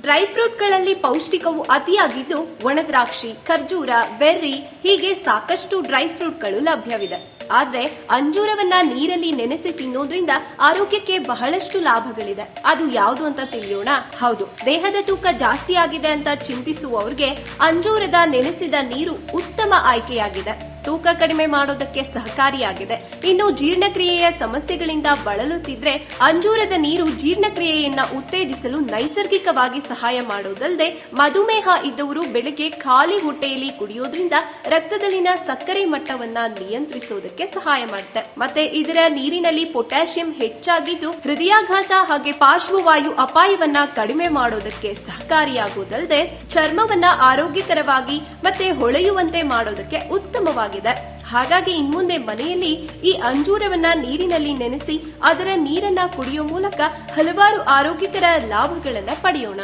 Dry ಫ್ರೂಟ್ಗಳಲ್ಲಿ ಪೌಷ್ಟಿಕವು ಅತಿಯಾಗಿದ್ದು, ಒಣದ್ರಾಕ್ಷಿ, ಖರ್ಜೂರ, berry ಹೀಗೆ ಸಾಕಷ್ಟು ಡ್ರೈ ಫ್ರೂಟ್ಗಳು ಲಭ್ಯವಿದೆ. ಆದ್ರೆ ಅಂಜೂರವನ್ನ ನೀರಲ್ಲಿ ನೆನೆಸಿ ತಿನ್ನೋದ್ರಿಂದ ಆರೋಗ್ಯಕ್ಕೆ ಬಹಳಷ್ಟು ಲಾಭಗಳಿದೆ. ಅದು ಯಾವುದು ಅಂತ ತಿಳಿಯೋಣ? ಹೌದು, ದೇಹದ ತೂಕ ಜಾಸ್ತಿ ಆಗಿದೆ ಅಂತ ಚಿಂತಿಸುವವರಿಗೆ ಅಂಜೂರದ ನೆನೆಸಿದ ನೀರು ಉತ್ತಮ ಆಯ್ಕೆಯಾಗಿದೆ. ತೂಕ ಕಡಿಮೆ ಮಾಡೋದಕ್ಕೆ ಸಹಕಾರಿಯಾಗಿದೆ. ಇನ್ನು ಜೀರ್ಣಕ್ರಿಯೆಯ ಸಮಸ್ಯೆಗಳಿಂದ ಬಳಲುತ್ತಿದ್ರೆ ಅಂಜೂರದ ನೀರು ಜೀರ್ಣಕ್ರಿಯೆಯನ್ನ ಉತ್ತೇಜಿಸಲು ನೈಸರ್ಗಿಕವಾಗಿ ಸಹಾಯ ಮಾಡೋದಲ್ಲದೆ ಮಧುಮೇಹ ಇದ್ದವರು ಬೆಳಗ್ಗೆ ಖಾಲಿ ಹೊಟ್ಟೆಯಲ್ಲಿ ಕುಡಿಯೋದ್ರಿಂದ ರಕ್ತದಲ್ಲಿನ ಸಕ್ಕರೆ ಮಟ್ಟವನ್ನ ನಿಯಂತ್ರಿಸೋದಕ್ಕೆ ಸಹಾಯ ಮಾಡುತ್ತೆ. ಮತ್ತೆ ಇದರ ನೀರಿನಲ್ಲಿ ಪೊಟ್ಯಾಷಿಯಂ ಹೆಚ್ಚಾಗಿದ್ದು ಹೃದಯಾಘಾತ ಹಾಗೆ ಪಾರ್ಶ್ವವಾಯು ಅಪಾಯವನ್ನ ಕಡಿಮೆ ಮಾಡೋದಕ್ಕೆ ಸಹಕಾರಿಯಾಗುವುದಲ್ಲದೆ ಚರ್ಮವನ್ನ ಆರೋಗ್ಯಕರವಾಗಿ ಮತ್ತೆ ಹೊಳೆಯುವಂತೆ ಮಾಡೋದಕ್ಕೆ ಉತ್ತಮವಾಗಿದೆ ಹಾಗಾಗಿ ಇನ್ಮುಂದೆ ಮನೆಯಲ್ಲಿ ಈ ಅಂಜೂರವನ್ನ ನೀರಿನಲ್ಲಿ ನೆನೆಸಿ ಅದರ ನೀರನ್ನ ಕುಡಿಯೋ ಮೂಲಕ ಹಲವಾರು ಆರೋಗ್ಯಕರ ಲಾಭಗಳನ್ನ ಪಡೆಯೋಣ.